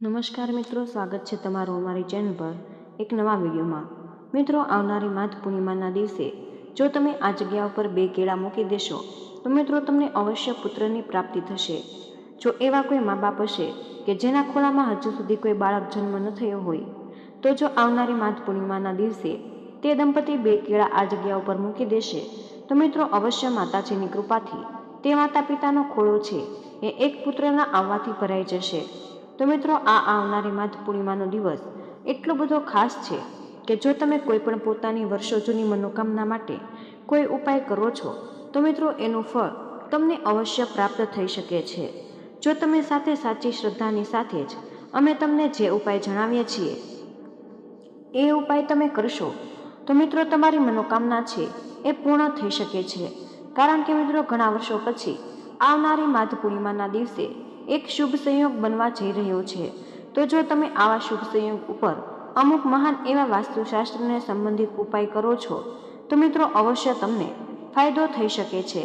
નમસ્કાર મિત્રો, સ્વાગત છે તમારું અમારી ચેનલ પર એક નવા વિડીયોમાં. મિત્રો, આવનારી માઘ પૂર્ણિમાના દિવસે જો તમે આ જગ્યા ઉપર બે કેળા મૂકી દેશો, તો મિત્રો તમને અવશ્ય પુત્રની પ્રાપ્તિ થશે. જો એવા કોઈ મા બાપ હશે કે જેના ખોળામાં હજુ સુધી કોઈ બાળક જન્મ ન થયો હોય, તો જો આવનારી માઘ પૂર્ણિમાના દિવસે તે દંપતી બે કેળા આ જગ્યા ઉપર મૂકી દેશે, તો મિત્રો અવશ્ય માતાજીની કૃપાથી તે માતા પિતાનો ખોળો છે એ એક પુત્રના આવવાથી ભરાઈ જશે. તો મિત્રો, આ આવનારી માધ પૂર્ણિમાનો દિવસ એટલો બધો ખાસ છે કે જો તમે કોઈ પણ પોતાની વર્ષો જૂની મનોકામના માટે કોઈ ઉપાય કરો છો, તો મિત્રો એનું ફળ તમને અવશ્ય પ્રાપ્ત થઈ શકે છે. જો તમે સાથે સાચી શ્રદ્ધાની સાથે જ અમે તમને જે ઉપાય જણાવીએ છીએ, એ ઉપાય તમે કરશો, તો મિત્રો તમારી મનોકામના છે એ પૂર્ણ થઈ શકે છે. કારણ કે મિત્રો, ઘણા વર્ષો પછી આવનારી માધ પૂર્ણિમાના દિવસે એક શુભ સંયોગ બનવા જઈ રહ્યો છે. તો જો તમે આવા શુભ સંયોગ ઉપર અમુક મહાન એવા વાસ્તુશાસ્ત્રને સંબંધિત ઉપાય કરો છો, તો મિત્રો અવશ્ય તમને ફાયદો થઈ શકે છે.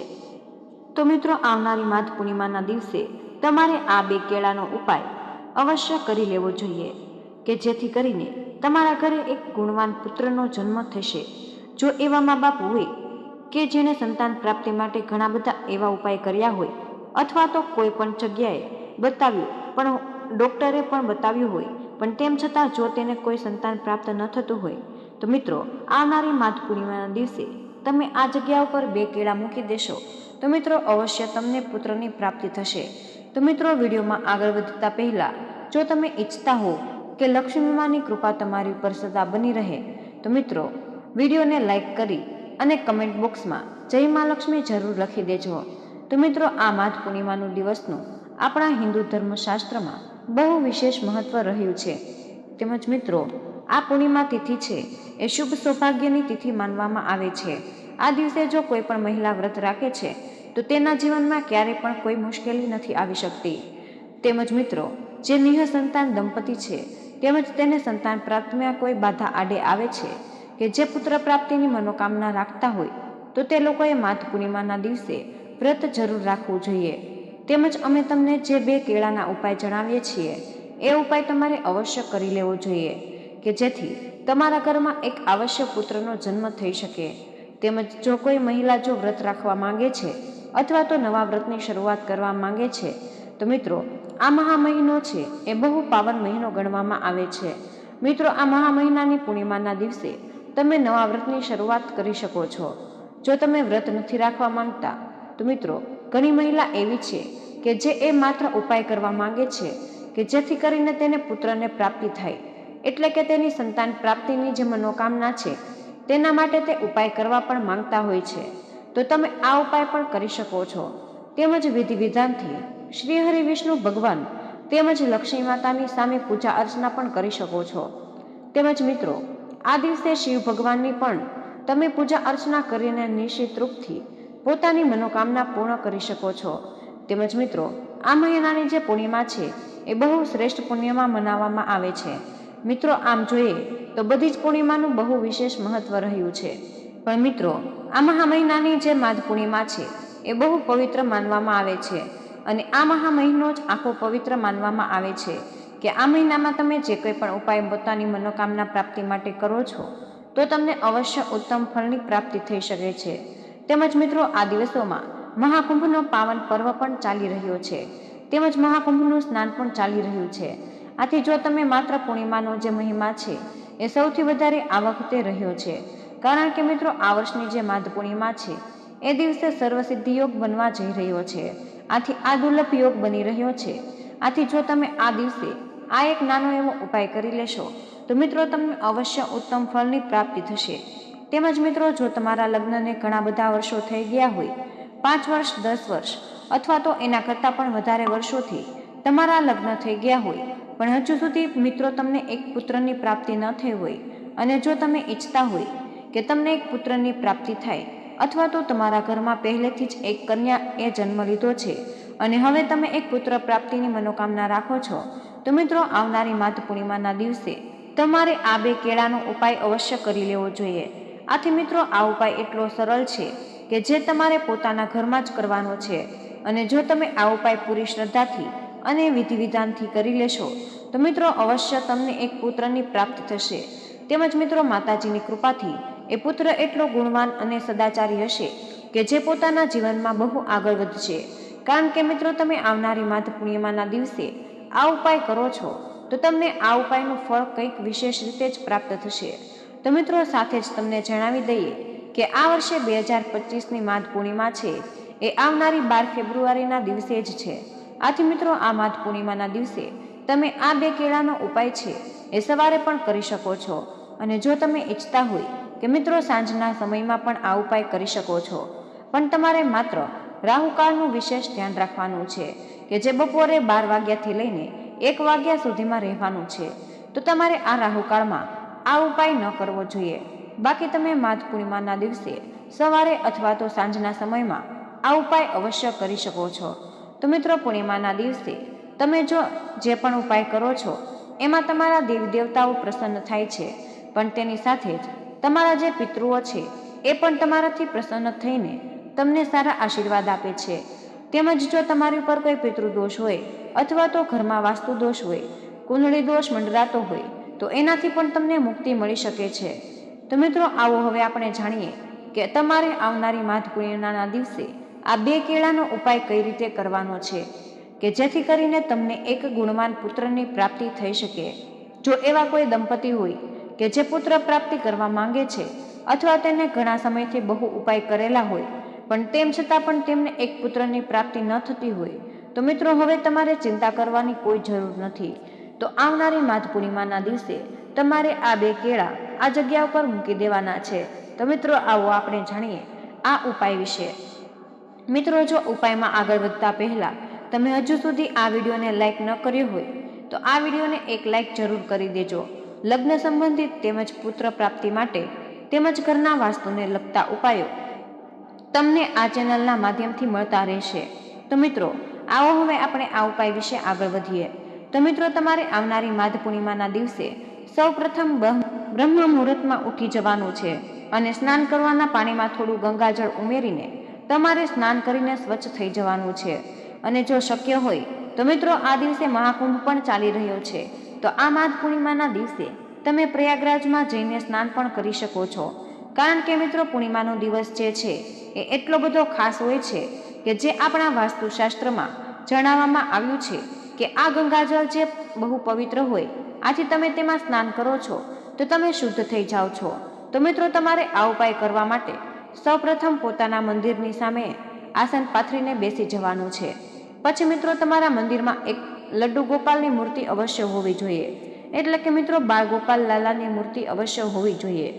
તો મિત્રો આવનારી માધ પૂર્ણિમાના દિવસે તમારે આ બે કેળાનો ઉપાય અવશ્ય કરી લેવો જોઈએ, કે જેથી કરીને તમારા ઘરે એક ગુણવાન પુત્રનો જન્મ થશે. જો એવા મા બાપ હોય કે જેને સંતાન પ્રાપ્તિ માટે ઘણા બધા એવા ઉપાય કર્યા હોય અથવા તો કોઈ પણ જગ્યાએ બતાવ્યું. પણ ડૉક્ટરે પણ બતાવ્યું હોય. પણ તેમ છતાં જો તેને કોઈ સંતાન પ્રાપ્ત ન થતું હોય, તો મિત્રો, આવનારી માઘ પૂર્ણિમાના દિવસે તમે આ જગ્યા ઉપર બે કેળા મૂકી દેશો. તો મિત્રો, અવશ્ય તમને પુત્રની પ્રાપ્તિ થશે. તો મિત્રો, વિડીયોમાં આગળ વધતા પહેલાં, જો તમે ઈચ્છતા હો કે લક્ષ્મીમાની કૃપા તમારી ઉપર સદા બની રહે, તો મિત્રો, વિડીયોને લાઈક કરી અને કમેન્ટ બોક્સમાં જય મા લક્ષ્મી જરૂર લખી દેજો. તો મિત્રો, આ માઘ પૂર્ણિમાનું દિવસનું આપણા હિન્દુ ધર્મશાસ્ત્રમાં બહુ વિશેષ મહત્વ રહ્યું છે. તેમજ મિત્રો, આ પૂર્ણિમા તિથિ છે એ શુભ સૌભાગ્યની તિથિ માનવામાં આવે છે. આ દિવસે જો કોઈ પણ મહિલા વ્રત રાખે છે, તો તેના જીવનમાં ક્યારેય પણ કોઈ મુશ્કેલી નથી આવી શકતી. તેમજ મિત્રો, જે નિહ સંતાન દંપતી છે, તેમજ તેને સંતાન પ્રાપ્તિમાં કોઈ બાધા આડે આવે છે કે જે પુત્ર પ્રાપ્તિની મનોકામના રાખતા હોય, તો તે લોકોએ માત પૂર્ણિમાના દિવસે વ્રત જરૂર રાખવું જોઈએ. તેમજ અમે તમને જે બે કેળાના ઉપાય જણાવીએ છીએ, એ ઉપાય તમારે અવશ્ય કરી લેવો જોઈએ, કે જેથી તમારા ઘરમાં એક આવશ્યક પુત્રનો જન્મ થઈ શકે. તેમજ જો કોઈ મહિલા જો વ્રત રાખવા માંગે છે, અથવા તો નવા વ્રતની શરૂઆત કરવા માંગે છે, તો મિત્રો, આ મહા મહિનો છે, એ બહુ પાવન મહિનો ગણવામાં આવે છે. મિત્રો, આ મહા મહિનાની પૂર્ણિમાના દિવસે તમે નવા વ્રતની શરૂઆત કરી શકો છો. જો તમે વ્રત નથી રાખવા માંગતા તો મિત્રો, ઘણી મહિલા એવી છે કે જે એ માત્ર ઉપાય કરવા માંગે છે કે જેથી કરીને તેને પુત્રને પ્રાપ્તિ થાય. એટલે કે તેની સંતાન પ્રાપ્તિની જે મનોકામના છે, તેના માટે તે ઉપાય કરવા પણ માંગતા હોય છે. તો તમે આ ઉપાય પણ કરી શકો છો. તેમજ વિધિ વિધાનથી શ્રી હરિ વિષ્ણુ ભગવાન તેમજ લક્ષ્મી માતાની સામે પૂજા અર્ચના પણ કરી શકો છો. તેમજ મિત્રો, આ દિવસે શિવ ભગવાનની પણ તમે પૂજા અર્ચના કરીને નિશ્ચિત રૂપથી પોતાની મનોકામના પૂર્ણ કરી શકો છો. તેમજ મિત્રો, આ મહિનાની જે પૂર્ણિમા છે, એ બહુ શ્રેષ્ઠ પુણ્યમાં મનાવવામાં આવે છે. મિત્રો, આમ જોઈએ, તો બધી જ પૂર્ણિમાનું બહુ વિશેષ મહત્વ રહ્યું છે. પણ મિત્રો, આ મહા મહિનાની જે માધ પૂર્ણિમા છે, એ બહુ પવિત્ર માનવામાં આવે છે. અને આ મહા મહિનો જ આખો પવિત્ર માનવામાં આવે છે કે આ મહિનામાં તમે જે કંઈ પણ ઉપાય પોતાની મનોકામના પ્રાપ્તિ માટે કરો છો, તો તમને અવશ્ય ઉત્તમ ફળની પ્રાપ્તિ થઈ શકે છે. તેમજ મિત્રો, આ દિવસોમાં મહાકુંભનો પાવન પર્વ પણ ચાલી રહ્યો છે. તેમજ મહાકુંભનું સ્નાન પણ ચાલી રહ્યું છે. આથી જો તમે માત્ર પૂર્ણિમાનો જે મહિમા છે, એ સૌથી વધારે આ વખતે રહ્યો છે. કારણ કે મિત્રો, આ વર્ષની જે માધ પૂર્ણિમા છે, એ દિવસે સર્વસિદ્ધિ યોગ બનવા જઈ રહ્યો છે. આથી આ દુર્લભ યોગ બની રહ્યો છે. આથી જો તમે આ દિવસે આ એક નાનો એવો ઉપાય કરી લેશો, તો મિત્રો, તમને અવશ્ય ઉત્તમ ફળની પ્રાપ્તિ થશે. તેમજ મિત્રો, જો તમારા લગ્નને ઘણા બધા વર્ષો થઈ ગયા હોય, પાંચ વર્ષ, દસ વર્ષ, અથવા તો એના કરતાં પણ વધારે વર્ષોથી તમારા લગ્ન થઈ ગયા હોય, પણ હજુ સુધી મિત્રો તમને એક પુત્રની પ્રાપ્તિ ન થઈ હોય, અને જો તમે ઈચ્છતા હોય કે તમને એક પુત્રની પ્રાપ્તિ થાય, અથવા તો તમારા ઘરમાં પહેલેથી જ એક કન્યા એ જન્મ લીધો છે, અને હવે તમે એક પુત્ર પ્રાપ્તિની મનોકામના રાખો છો, તો મિત્રો, આવનારી માધ પૂર્ણિમાના દિવસે તમારે આ બે કેળાનો ઉપાય અવશ્ય કરી લેવો જોઈએ. આથી મિત્રો, આ ઉપાય એટલો સરળ છે કે જે તમારે પોતાના ઘરમાં જ કરવાનો છે. અને જો તમે આ ઉપાય પૂરી શ્રદ્ધાથી અને વિધિ વિધાનથી કરી લેશો, તો મિત્રો, અવશ્ય તમને એક પુત્રની પ્રાપ્તિ થશે. તેમજ મિત્રો, માતાજીની કૃપાથી એ પુત્ર એટલો ગુણવાન અને સદાચારી હશે કે જે પોતાના જીવનમાં બહુ આગળ વધશે. કારણ કે મિત્રો, તમે આવનારી માધ પૂર્ણિમાના દિવસે આ ઉપાય કરો છો, તો તમને આ ઉપાયનું ફળ કંઈક વિશેષ રીતે જ પ્રાપ્ત થશે. તો મિત્રો સાથે જ તમને જણાવી દઈએ કે આ વર્ષે બે હજાર પચીસની માધ પૂર્ણિમા છે. એ આવનારી બાર ફેબ્રુઆરીના દિવસે જ છે. આથી મિત્રો આ માધ પૂર્ણિમાના દિવસે તમે આ બે કેળાનો ઉપાય છે એ સવારે પણ કરી શકો છો. અને જો તમે ઈચ્છતા હોય કે મિત્રો સાંજના સમયમાં પણ આ ઉપાય કરી શકો છો. પણ તમારે માત્ર રાહુકાળનું વિશેષ ધ્યાન રાખવાનું છે કે જે બપોરે બાર વાગ્યાથી લઈને એક વાગ્યા સુધીમાં રહેવાનું છે. તો તમારે આ રાહુકાળમાં આ ઉપાય ન કરવો જોઈએ. બાકી તમે માધ પૂર્ણિમાના દિવસે સવારે અથવા તો સાંજના સમયમાં આ ઉપાય અવશ્ય કરી શકો છો. તો મિત્રો, પૂર્ણિમાના દિવસે તમે જો જે પણ ઉપાય કરો છો, એમાં તમારા દેવી દેવતાઓ પ્રસન્ન થાય છે. પણ તેની સાથે જ તમારા જે પિતૃઓ છે, એ પણ તમારાથી પ્રસન્ન થઈને તમને સારા આશીર્વાદ આપે છે. તેમજ જો તમારી ઉપર કોઈ પિતૃદોષ હોય અથવા તો ઘરમાં વાસ્તુ દોષ હોય, કુંડળી દોષ, મંડરાતો હોય તો એનાથી પણ તમને મુક્તિ મળી શકે છે. તો મિત્રો, આવો હવે આપણે જાણીએ કે તમારે આવનારી માધ પૂર્ણિમાના દિવસે આ બે કેળાનો ઉપાય કઈ રીતે કરવાનો છે, કે જેથી કરીને તમને એક ગુણવાન પુત્રની પ્રાપ્તિ થઈ શકે. જો એવા કોઈ દંપતી હોય કે જે પુત્ર પ્રાપ્તિ કરવા માંગે છે, અથવા તેને ઘણા સમયથી બહુ ઉપાય કરેલા હોય, પણ તેમ છતાં પણ તેમને એક પુત્રની પ્રાપ્તિ ન થતી હોય, તો મિત્રો, હવે તમારે ચિંતા કરવાની કોઈ જરૂર નથી. તો આવનારી માધ પૂર્ણિમાના દિવસે તમારે આ બે કેળા આ જગ્યા ઉપર મૂકી દેવાના છે. તો મિત્રો, આવો આપણે જાણીએ આ ઉપાય વિશે. મિત્રો, જો ઉપાયમાં આગળ વધતા પહેલાં તમે હજુ સુધી આ વિડીયોને લાઇક ન કર્યો હોય, તો આ વિડીયોને એક લાઇક જરૂર કરી દેજો. લગ્ન સંબંધિત તેમજ પુત્ર પ્રાપ્તિ માટે તેમજ ઘરના વાસ્તુને લગતા ઉપાયો તમને આ ચેનલના માધ્યમથી મળતા રહેશે. તો મિત્રો, આવો હવે આપણે આ ઉપાય વિશે આગળ વધીએ. તો મિત્રો તમારે આવનારી માધ પૂર્ણિમાના દિવસે સૌ પ્રથમ બ્રહ્મ મુહૂર્તમાં ઉઠી જવાનું છે અને સ્નાન કરવાના પાણીમાં થોડું ગંગાજળ ઉમેરીને તમારે સ્નાન કરીને સ્વચ્છ થઈ જવાનું છે. અને જો શક્ય હોય તો મિત્રો આ દિવસે મહાકુંભ પણ ચાલી રહ્યો છે. તો આ માધ પૂર્ણિમાના દિવસે તમે પ્રયાગરાજમાં જઈને સ્નાન પણ કરી શકો છો. કારણ કે મિત્રો પૂર્ણિમાનો દિવસ જે છે એ એટલો બધો ખાસ હોય છે કે જે આપણા વાસ્તુશાસ્ત્રમાં જણાવવામાં આવ્યું છે કે આ ગંગાજળ જે બહુ પવિત્ર હોય આથી તમે તેમાં સ્નાન કરો છો, તો તમે શુદ્ધ થઈ જાઓ છો. તો મિત્રો, તમારે આ ઉપાય કરવા માટે સૌપ્રથમ પોતાના મંદિરની સામે આસન પાથરીને બેસી જવાનું છે. પછી મિત્રો, તમારા મંદિરમાં એક લડ્ડુ ગોપાલની મૂર્તિ અવશ્ય હોવી જોઈએ. એટલે કે મિત્રો, બાળ ગોપાલ લાલાની મૂર્તિ અવશ્ય હોવી જોઈએ.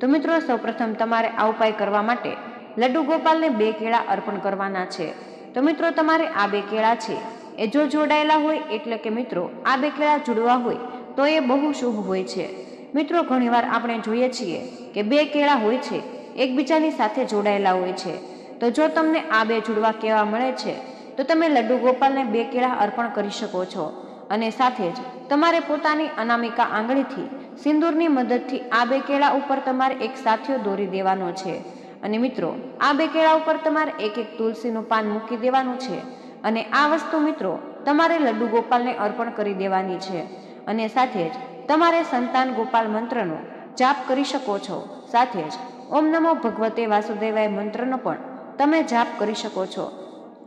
તો મિત્રો, સૌપ્રથમ તમારે આ ઉપાય કરવા માટે લડ્ડુ ગોપાલને બે કેળા અર્પણ કરવાના છે. તો મિત્રો, તમારે આ બે કેળા છે. એ જો જોડાયેલા હોય એટલે કે મિત્રો આ બે કેળા જોડવા હોય, તો એ બહુ શુભ હોય છે. મિત્રો, ઘણીવાર આપણે જોઈએ છીએ કે બે કેળા હોય છે, એકબીજાની સાથે જોડાયેલા હોય છે. તો જો તમને આ બે જોડવા કેવા મળે છે, તો તમે લડ્ડુ ગોપાલને બે કેળા અર્પણ કરી શકો છો. અને સાથે જ તમારે પોતાની અનામિકા આંગળીથી, સિંદૂરની મદદથી આ બે કેળા ઉપર તમારે એક સાથીઓ દોરી દેવાનો છે. અને મિત્રો, આ બે કેળા ઉપર તમારે એક એક તુલસીનું પાન મૂકી દેવાનું છે. અને આ વસ્તુ મિત્રો તમારે લડ્ડુ ગોપાલને અર્પણ કરી દેવાની છે. અને સાથે જ તમારે સંતાન ગોપાલ મંત્રનો જાપ કરી શકો છો. સાથે જ ઓમ નમો ભગવતે વાસુદેવાય મંત્રનો પણ તમે જાપ કરી શકો છો.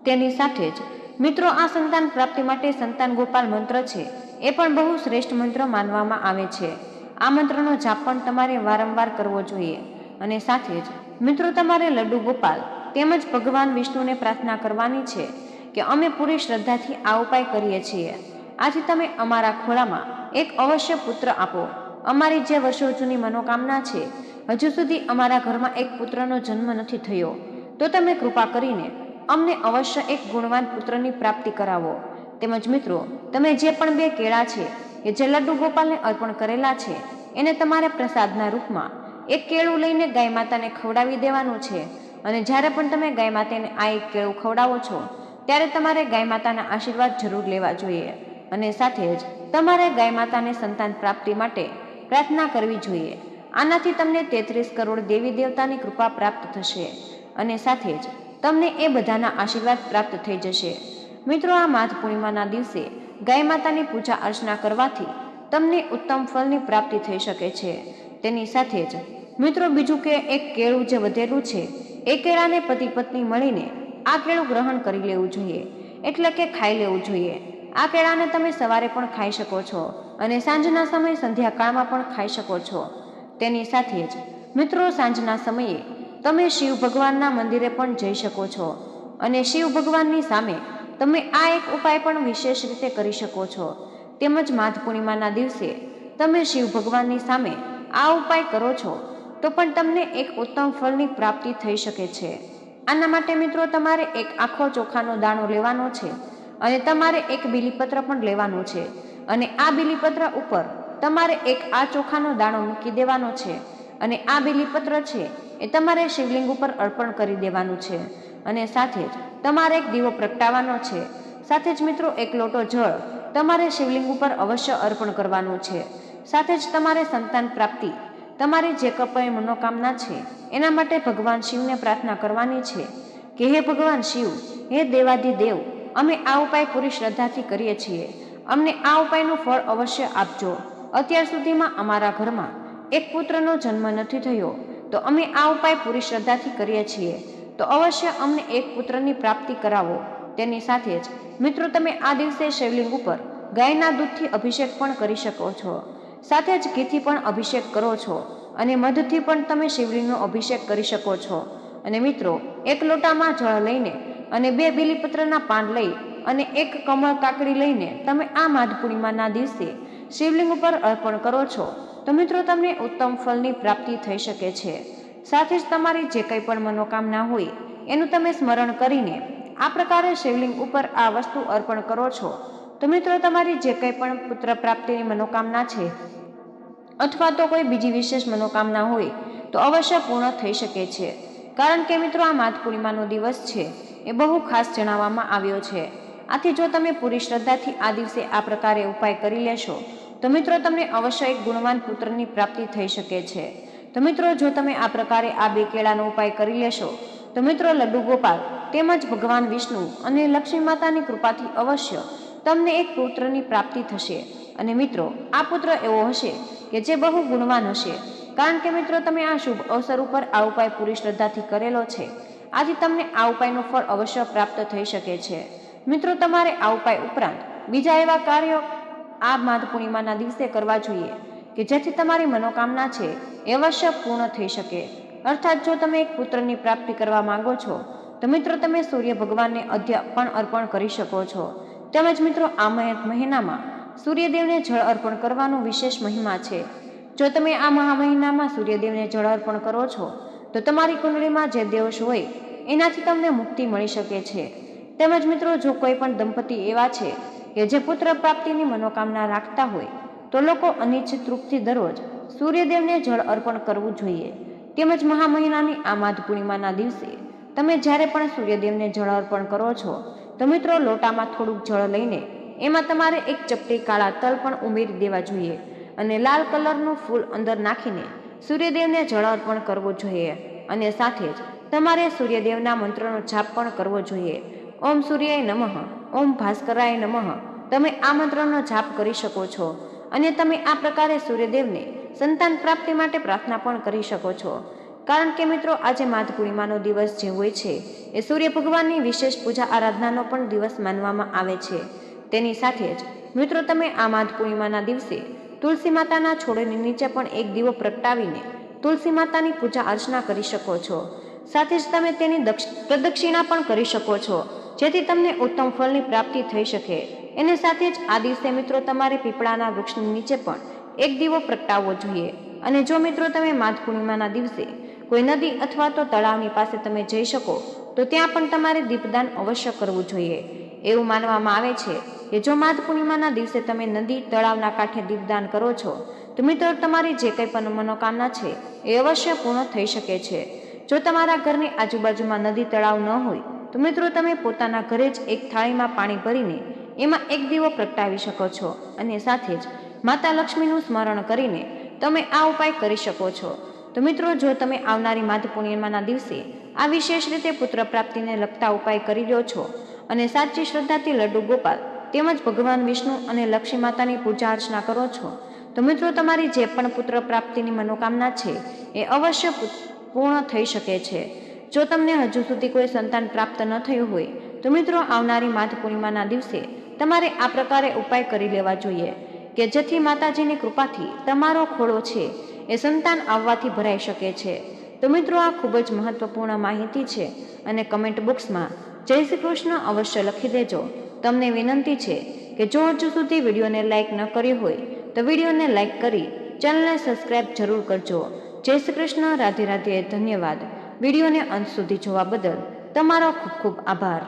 તેની સાથે જ મિત્રો આ સંતાન પ્રાપ્તિ માટે સંતાન ગોપાલ મંત્ર છે એ પણ બહુ શ્રેષ્ઠ મંત્ર માનવામાં આવે છે. આ મંત્રનો જાપ પણ તમારે વારંવાર કરવો જોઈએ. અને સાથે જ મિત્રો તમારે લડ્ડુ ગોપાલ તેમજ ભગવાન વિષ્ણુને પ્રાર્થના કરવાની છે. કે અમે પૂરી શ્રદ્ધાથી આ ઉપાય કરીએ છીએ. આથી તમે અમારા ખોળામાં એક અવશ્ય પુત્ર આપો. અમારી જે વર્ષો મનોકામના છે, હજુ સુધી અમારા ઘરમાં એક પુત્રનો જન્મ નથી થયો. તો તમે કૃપા કરીને અમને અવશ્ય એક ગુણવાન પુત્રની પ્રાપ્તિ કરાવો. તેમજ મિત્રો, તમે જે પણ બે કેળા છે, કે જે લડ્ડુ ગોપાલને અર્પણ કરેલા છે, એને તમારે પ્રસાદના રૂપમાં એક કેળું લઈને ગાય માતાને ખવડાવી દેવાનું છે. અને જ્યારે પણ તમે ગાય માતાને આ એક કેળું ખવડાવો છો ત્યારે તમારે ગાય માતાના આશીર્વાદ જરૂર લેવા જોઈએ અને સાથે જ તમારે ગાય માતાને સંતાન પ્રાપ્તિ માટે પ્રાર્થના કરવી જોઈએ. આનાથી તમને તેત્રીસ કરોડ દેવી દેવતાની કૃપા પ્રાપ્ત થશે અને સાથે જ તમને એ બધાના આશીર્વાદ પ્રાપ્ત થઈ જશે. મિત્રો, આ માધ પૂર્ણિમાના દિવસે ગાય માતાની પૂજા અર્ચના કરવાથી તમને ઉત્તમ ફળની પ્રાપ્તિ થઈ શકે છે. તેની સાથે જ મિત્રો, બીજું કે એક કેળું જે વધેલું છે, એ કેળાને પતિ પત્ની મળીને આ કેળું ગ્રહણ કરી લેવું જોઈએ. એટલે કે ખાઈ લેવું જોઈએ. આ કેળાને તમે સવારે પણ ખાઈ શકો છો અને સાંજના સમયે સંધ્યાકાળમાં પણ ખાઈ શકો છો. તેની સાથે જ, મિત્રો, સાંજના સમયે તમે શિવ ભગવાનના મંદિરે પણ જઈ શકો છો અને શિવ ભગવાનની સામે તમે આ એક ઉપાય પણ વિશેષ રીતે કરી શકો છો. તેમજ માધ પૂર્ણિમાના દિવસે તમે શિવ ભગવાનની સામે આ ઉપાય કરો છો તો પણ તમને એક ઉત્તમ ફળની પ્રાપ્તિ થઈ શકે છે. આના માટે મિત્રો તમારે એક આખો ચોખાનો દાણો લેવાનો છે અને તમારે એક બીલીપત્ર પણ લેવાનું છે. અને આ બીલીપત્ર ઉપર તમારે એક આ ચોખાનો દાણો મૂકી દેવાનો છે. અને આ બીલીપત્ર છે એ તમારે શિવલિંગ ઉપર અર્પણ કરી દેવાનું છે. અને સાથે જ તમારે એક દીવો પ્રગટાવવાનો છે. સાથે જ મિત્રો એક લોટો જળ તમારે શિવલિંગ ઉપર અવશ્ય અર્પણ કરવાનું છે. સાથે જ તમારે સંતાન પ્રાપ્તિ તમારી જે કપાય મનોકામના છે, એના માટે ભગવાન શિવને પ્રાર્થના કરવાની છે કે હે ભગવાન શિવ, હે દેવાધિદેવ અમે આ ઉપાય પૂરી શ્રદ્ધાથી કરીએ છીએ. અમને આ ઉપાયનું ફળ અવશ્ય આપજો. અત્યાર સુધીમાં અમારા ઘરમાં એક પુત્રનો જન્મ નથી થયો, તો અમે આ ઉપાય પૂરી શ્રદ્ધાથી કરીએ છીએ. તો અવશ્ય અમને એક પુત્રની પ્રાપ્તિ કરાવો. તેની સાથે જ મિત્રો, તમે આ દિવસે શિવલિંગ ઉપર ગાયના દૂધથી અભિષેક પણ કરી શકો છો. સાથે જ ઘીથી પણ અભિષેક કરો છો અને મધથી પણ તમે શિવલિંગનો અભિષેક કરી શકો છો. અને મિત્રો, એક લોટામાં જળ લઈને અને બે બીલીપત્રના પાન લઈ અને એક કમળ કાકડી લઈને તમે આ માઘ પૂર્ણિમાના દિવસે શિવલિંગ ઉપર અર્પણ કરો છો, તો મિત્રો તમને ઉત્તમ ફળની પ્રાપ્તિ થઈ શકે છે. સાથે જ તમારી જે કંઈ પણ મનોકામના હોય, એનું તમે સ્મરણ કરીને આ પ્રકારે શિવલિંગ ઉપર આ વસ્તુ અર્પણ કરો છો. તો મિત્રો, તમારી જે કંઈ પણ પુત્ર પ્રાપ્તિની મનોકામના છે અથવા તો કોઈ બીજી વિશેષ મનોકામના હોય, તો અવશ્ય પૂર્ણ થઈ શકે છે. કારણ કે મિત્રો, આ માઘ પૂર્ણિમાનો દિવસ છે, એ બહુ ખાસ જણાવવામાં આવ્યો છે. આથી જો તમે પૂરી શ્રદ્ધાથી આ દિવસે આ પ્રકારે ઉપાય કરી લેશો, તો મિત્રો, તમને અવશ્ય એક ગુણવાન પુત્રની પ્રાપ્તિ થઈ શકે છે. તો મિત્રો, જો તમે આ પ્રકારે આ બે કેળાનો ઉપાય કરી લેશો, તો મિત્રો લડ્ડુ ગોપાલ તેમજ ભગવાન વિષ્ણુ અને લક્ષ્મી માતાની કૃપાથી અવશ્ય તમને એક પુત્રની પ્રાપ્તિ થશે. અને મિત્રો, આ પુત્ર એવો હશે કે જે બહુ ગુણવાન હશે કારણ કે મિત્રો, તમે આ શુભ અવસર ઉપર આ ઉપાય પૂરી શ્રદ્ધાથી કરેલો છે. આજે તમને આ ઉપાયનું ફળ અવશ્ય પ્રાપ્ત થઈ શકે છે. મિત્રો, તમારે આ ઉપાય ઉપરાંત બીજા એવા કાર્યો આ માઘ પૂર્ણિમાના દિવસે કરવા જોઈએ કે જેથી તમારી મનોકામના છે એ અવશ્ય પૂર્ણ થઈ શકે. અર્થાત જો તમે એક પુત્રની પ્રાપ્તિ કરવા માંગો છો, તો મિત્રો, તમે સૂર્ય ભગવાનને અધ્ય પણ અર્પણ કરી શકો છો. તેમજ મિત્રો, આ મહિનામાં સૂર્યદેવને જળ અર્પણ કરવાનો વિશેષ મહિમા છે. જો તમે આ મહા મહિનામાં સૂર્યદેવને જળ અર્પણ કરો છો, તો તમારી કુંડળીમાં જે દેવશ હોય, એનાથી તમને મુક્તિ મળી શકે છે. તેમજ મિત્રો, જો કોઈ પણ દંપતી એવા છે કે જે પુત્ર પ્રાપ્તિની મનોકામના રાખતા હોય, તો લોકો અનિચ્છિત રૂપથી દરરોજ સૂર્યદેવને જળ અર્પણ કરવું જોઈએ. તેમજ મહા મહિનાની આ માધ પૂર્ણિમાના દિવસે તમે જ્યારે પણ સૂર્યદેવને જળ અર્પણ કરો છો, તો મિત્રો, લોટામાં થોડુંક જળ લઈને એમાં તમારે એક ચપટી કાળા તલ પણ ઉમેરી દેવા જોઈએ અને લાલ કલરનું ફૂલ અંદર નાખીને સૂર્યદેવને જળ અર્પણ કરવો જોઈએ અને સાથે જ તમારે સૂર્યદેવના મંત્રનો જાપ પણ કરવો જોઈએ. ઓમ સૂર્યાય નમઃ, ઓમ ભાસ્કરાય નમઃ. તમે આ મંત્રનો જાપ કરી શકો છો અને તમે આ પ્રકારે સૂર્યદેવને સંતાન પ્રાપ્તિ માટે પ્રાર્થના પણ કરી શકો છો. કારણ કે મિત્રો, આજે માધ પૂર્ણિમાનો દિવસ જે હોય છે, એ સૂર્ય ભગવાનની વિશેષ પૂજા આરાધનાનો પણ દિવસ માનવામાં આવે છે. તેની સાથે જ. મિત્રો, તમે આ માધ પૂર્ણિમાના દિવસે તુલસી માતાના છોડની નીચે પણ એક દીવો પ્રગટાવીને તુલસી માતાની પૂજા અર્ચના કરી શકો છો. સાથે જ તમે તેની પ્રદક્ષિણા પણ કરી શકો છો, જેથી તમને ઉત્તમ ફળની પ્રાપ્તિ થઈ શકે. એને સાથે જ આ દિવસે, મિત્રો, તમારે પીપળાના વૃક્ષની નીચે પણ એક દીવો પ્રગટાવવો જોઈએ. અને જો, મિત્રો, તમે માઘ પૂર્ણિમાના દિવસે કોઈ નદી અથવા તો તળાવની પાસે તમે જઈ શકો, તો ત્યાં પણ તમારે દીપદાન અવશ્ય કરવું જોઈએ. એવું માનવામાં આવે છે કે જો માઘ પૂર્ણિમાના દિવસે તમે નદી તળાવના કાંઠે દીપદાન કરો છો, તો મિત્રો તમારી જે કંઈ પણ મનોકામના છે એ અવશ્ય પૂર્ણ થઈ શકે છે. જો તમારા ઘરની આજુબાજુમાં નદી તળાવ ન હોય, તો મિત્રો તમે પોતાના ઘરે જ એક થાળીમાં પાણી ભરીને એમાં એક દીવો પ્રગટાવી શકો છો અને સાથે જ માતા લક્ષ્મીનું સ્મરણ કરીને તમે આ ઉપાય કરી શકો છો. તો મિત્રો જો તમે આવનારી માધ પૂર્ણિમાના દિવસે આ વિશેષ રીતે પુત્ર પ્રાપ્તિને લગતા ઉપાય કરી લ્યો છો અને સાચી શ્રદ્ધાથી લડ્ડુ ગોપાલ, તેમજ ભગવાન વિષ્ણુ અને લક્ષ્મી માતાની પૂજા અર્ચના કરો છો. તો મિત્રો, તમારી જે પણ પુત્ર પ્રાપ્તિની મનોકામના છે, એ અવશ્ય પૂર્ણ થઈ શકે છે. જો તમને હજુ સુધી કોઈ સંતાન પ્રાપ્ત ન થયું હોય, તો મિત્રો, આવનારી માઘ પૂર્ણિમાના દિવસે તમારે આ પ્રકારે ઉપાય કરી લેવા જોઈએ, કે જેથી માતાજીની કૃપાથી તમારો ખોળો છે, એ સંતાન આવવાથી ભરાઈ શકે છે. તો મિત્રો, આ ખૂબ જ મહત્વપૂર્ણ માહિતી છે અને કમેન્ટ બોક્સમાં જય શ્રી કૃષ્ણ અવશ્ય લખી દેજો. તમને વિનંતી છે કે જો હજુ સુધી વિડીયોને લાઇક ન કરી હોય, તો વિડીયોને લાઇક કરી ચેનલને સબસ્ક્રાઇબ જરૂર કરજો. જય શ્રી કૃષ્ણ, રાધે રાધે, ધન્યવાદ. વિડીયોને અંત સુધી જોવા બદલ તમારો ખૂબ ખૂબ આભાર.